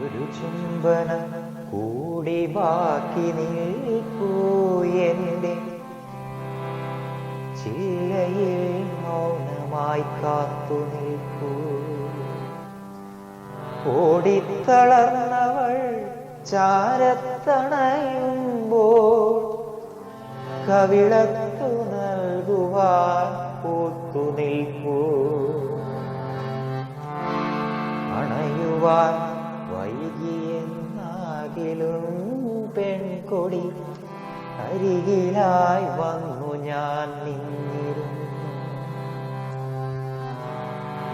ഒരു ചുംബന കൂടി ബാക്കി നിൽക്കൂ എന്റെ ചില്ലയിൽ മൗനമായി കാത്തു നിൽക്കൂ. ഓടിത്തളർന്നവൾ ചാരത്തണയുമ്പോൾ കവിളത്തു നൽകുവാൻ കൂത്തു നിൽക്കൂ. പെൺകൊടി അരികിലായി വന്നു ഞാൻ നിന്നിരുന്നു.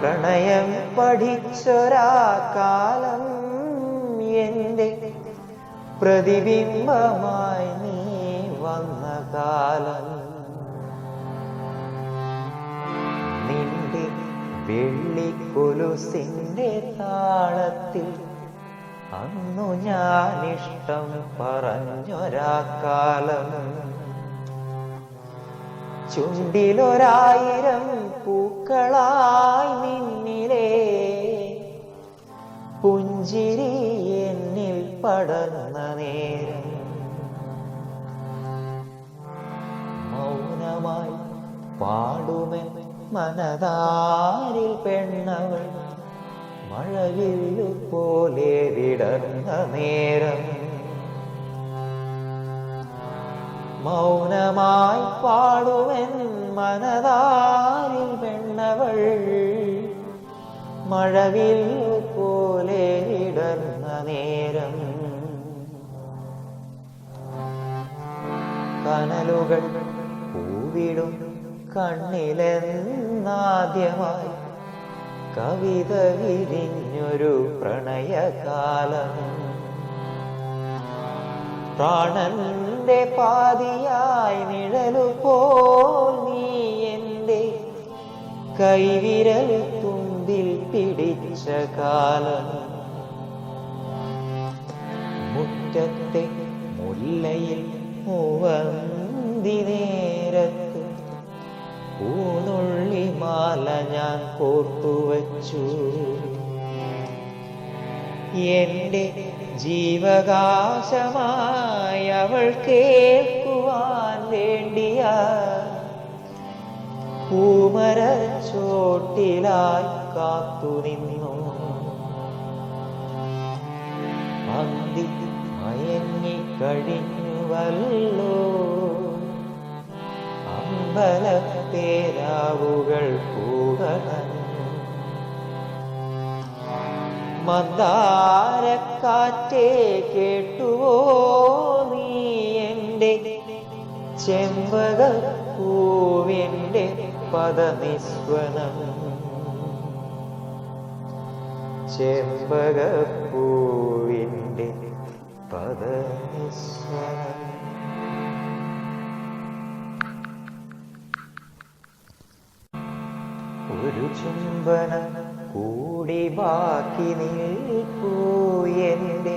പ്രണയം പഠിച്ചൊരാ കാലം എന്റെ പ്രതിബിംബമായി നീ വന്ന കാലം. നിന്റെ വെള്ളിക്കൊലുസിന്റെ താളത്തിൽ അന്നു ഞാൻ ഇഷ്ടം പറഞ്ഞുരാകാലം ചുണ്ടിലൊരായിരം പൂക്കളായി നിന്നിലേ. പുഞ്ചിരി എന്നിൽ പടർന്ന നേരം. മൗനമായി പാടുമെന്ന് മനതാരിൽ പെണ്ണവൾ. മഴവില്ലു പോലെ വിടർന്ന നേരം. മൗനമായി പാടുവൻ മനതാരിൽ വെണ്ണവൾ മഴവില്ലു പോലെ വിടർന്ന നേരം. കനലുകൾ പൂവിടും കണ്ണിലെന്നാദ്യമായി കവിത വിരിഞ്ഞൊരു പ്രണയകാലം. പ്രാണന്റെ പാതിയായി നിഴലു പോൽ നീ എന്റെ കൈവിരൽ തുമ്പിൽ പിടിച്ച കാലം. മുറ്റത്തെ മുല്ലയിൽ മൂവന്തി മാല ഞാൻ കോർത്തുവച്ചു എന്റെ ജീവകാശമായി അവൾ കേൾക്കുവാൻ വേണ്ടിയ പൂമരച്ചോട്ടിലായി കാത്തു നിന്നു. പന്തി മയങ്ങിക്കഴിഞ്ഞുവല്ലോ അമ്പലത്തേരാവുകൾ കൂടണഞ്ഞു മന്ദാരക്കാറ്റേ കേട്ടുവോ നീ എന്റെ ചെമ്പകപ്പൂവിന്റെ പദനിസ്വനം? ചെമ്പകപ്പൂവിന്റെ പദനിസ്വനം. ഒരു ചുംബനം കൂടി ബാക്കി നിൽക്കൂ എന്റെ